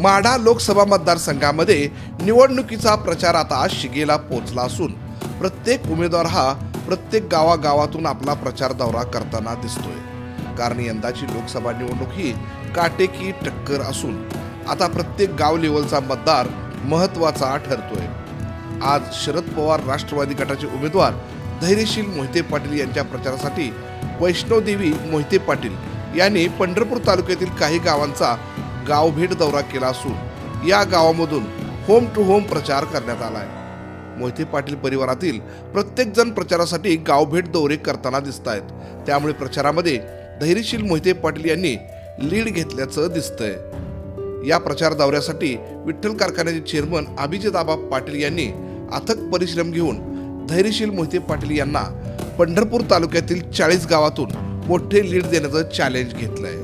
माढा लोकसभा मतदारसंघामध्ये निवडणुकीचा प्रचार आता शिगेला पोहोचला असून प्रत्येक उमेदवार हा प्रत्येक गावागावातून आपला प्रचार दौरा करताना दिसतोय. कारण यंदाची लोकसभा निवडणूक ही काटेकी टक्कर असून आता प्रत्येक गाव लेवलचा मतदार महत्त्वाचा ठरतोय. आज शरद पवार राष्ट्रवादी गटाचे उमेदवार धैर्यशील मोहिते पाटील यांच्या प्रचारासाठी वैष्णवदेवी मोहिते पाटील यांनी पंढरपूर तालुक्यातील काही गावांचा गावभेट दौरा केला असून या गावामधून होम टू होम प्रचार करण्यात आला आहे मोहिते पाटील परिवारातील प्रत्येक जण प्रचारासाठी गावभेट दौरे करताना दिसत आहेत त्यामुळे प्रचारामध्ये धैर्यशील मोहिते पाटील यांनी लीड घेतल्याचं दिसतंय. या प्रचार दौऱ्यासाठी विठ्ठल कारखान्याचे चेअरमन अभिजिताबा पाटील यांनी अथक परिश्रम घेऊन धैर्यशील मोहिते पाटील यांना पंढरपूर तालुक्यातील चाळीस गावातून मोठे लीड देण्याचं चॅलेंज घेतलंय.